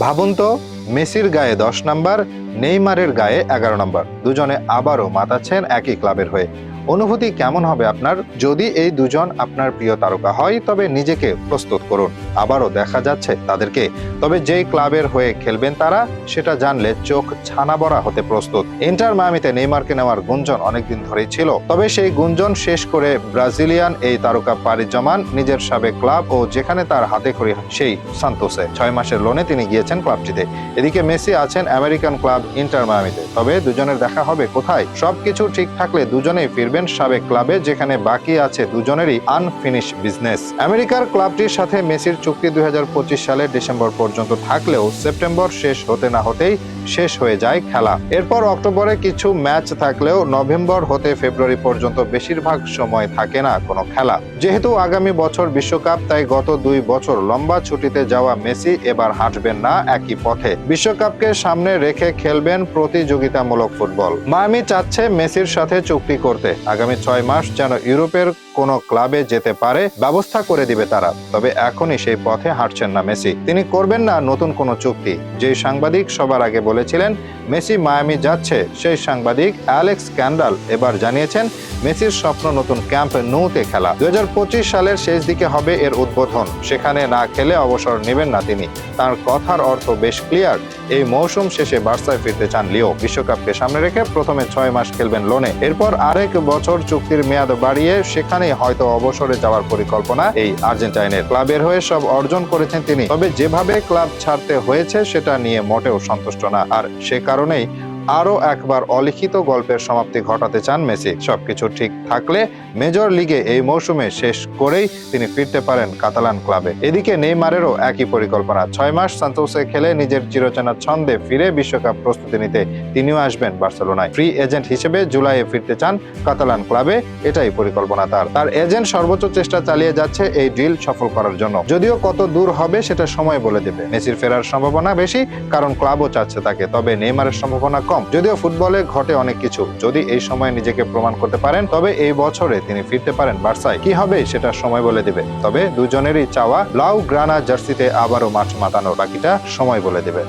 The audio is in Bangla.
ভাবুন তো মেসির গায়ে দশ নাম্বার নেইমারের গায়ে এগারো নম্বর। দুজনে আবারও মাতাচ্ছেন একই ক্লাবের হয়ে। অনুভূতি কেমন হবে আপনার? যদি এই দুজন আপনার প্রিয় তারকা হয়, তবে নিজেকে প্রস্তুত করুন। আবারও দেখা যাচ্ছে তাদেরকে। তবে যেই ক্লাবের হয়ে খেলবেন তারা, সেটা জানলে চোখ ছানা বড়া হতে প্রস্তুত। ইন্টার মায়ামিতে নেইমারকে নেওয়ার গুঞ্জন অনেকদিন ধরেই ছিল। তবে সেই গুঞ্জন শেষ করে ব্রাজিলিয়ান এই তারকা পাড়ি জমান, নিজের সাবেক ক্লাব ও যেখানে তার হাতে খড়ি সেই সান্তোসে। ছয় মাসের লোনে তিনি গিয়েছেন ক্লাবটিতে। এদিকে মেসি আছেন আমেরিকান ক্লাব ইন্টার মায়ামিতে। তবে দুজনের দেখা হবে কোথায়? সবকিছু ঠিক থাকলে দুজনেই ফিরবেন সাবেক ক্লাবে, যেখানে বাকি আছে দুজনেরই আনফিনিশ বিজনেস আমেরিকার ক্লাবটির সাথে মেসির চুক্তি দুই হাজার পঁচিশ সালের ডিসেম্বর পর্যন্ত থাকলেও সেপ্টেম্বর শেষ হতে না হতেই শেষ হয়ে যায় খেলা। এরপর অক্টোবরে কিছু ম্যাচ থাকলেও নভেম্বর হতে ফেব্রুয়ারি পর্যন্ত বেশিরভাগ সময় থাকে না কোনো খেলা। যেহেতু আগামী বছর বিশ্বকাপ, তাই গত দুই বছর লম্বা ছুটিতে যাওয়া মেসি এবার হাঁটবেন না একই পথে। বিশ্বকাপকে সামনে রেখে খেলবেন প্রতিযোগিতামূলক ফুটবল। মায়ামি চাচ্ছে মেসির সাথে চুক্তি করতে। আগামী ছয় মাস যেন ইউরোপের কোনো ক্লাবে যেতে পারে, ব্যবস্থা করে দিবে তারা। তবে এখনই সেই পথে হাঁটছেন না মেসি। তিনি করবেন না নতুন কোনো চুক্তি। যে সাংবাদিক সবার আগে বলেছিলেন মেসি মায়ামি যাচ্ছে সেই সাংবাদিক অ্যালেক্স ক্যান্ডাল এবার জানিয়েছেন মেসির স্বপ্ন নতুন ক্যাম্প নৌতে খেলা। দুই হাজার পঁচিশ সালের শেষ দিকে হবে এর উদ্বোধন। সেখানে না খেলে অবসর নেবেন না তিনি। তার কথার অর্থ বেশ ক্লিয়ার। এই মৌসুম শেষে বার্সায় ফিরতে চান লিও। বিশ্বকাপকে সামনে রেখে প্রথমে ছয় মাস খেলবেন লোনে। এরপর আরেক বছর চুক্তির মেয়াদ বাড়িয়ে সেখানেই হয়তো অবসরে যাওয়ার পরিকল্পনা এই আর্জেন্টাইনের। ক্লাবের হয়ে সব অর্জন করেছেন তিনি। তবে যেভাবে ক্লাব ছাড়তে হয়েছে সেটা নিয়ে মোটেও সন্তুষ্ট না। আর সে কারণেই আরও একবার অলিখিত গল্পের সমাপ্তি ঘটাতে চান মেসি। সবকিছু ঠিক থাকলে মেজর লিগে এই মৌসুমে শেষ করেই তিনি ফিরতে পারেন কাতালান ক্লাবে। এদিকে নেইমারেরও একই পরিকল্পনা। ছয় মাস সান্তোসে খেলে নিজের চিরচেনা ছন্দে ফিরে বিশ্বকাপ প্রস্তুতি নিতে তিনিও আসবেন বার্সেলোনায়। ফ্রি এজেন্ট হিসেবে জুলাইয়ে ফিরতে চান কাতালান ক্লাবে। এটাই পরিকল্পনা তার। তার এজেন্ট সর্বোচ্চ চেষ্টা চালিয়ে যাচ্ছে এই ডিল সফল করার জন্য। যদিও কত দূর হবে সেটা সময় বলে দেবে। মেসির ফেরার সম্ভাবনা বেশি, কারণ ক্লাবও চাচ্ছে তাকে। তবে নেইমারের সম্ভাবনা কম। যদিও ফুটবলে ঘটে অনেক কিছু। যদি এই সময় নিজেকে প্রমাণ করতে পারেন, তবে এই বছরে তিনি ফিরতে পারেন বার্সায়। কি হবে সেটা সময় বলে দেবে। তবে দুজনেরই চাওয়া লাউ গ্রানা জার্সিতে আবারও মাঠ মাতানোর বাকিটা সময় বলে দেবে।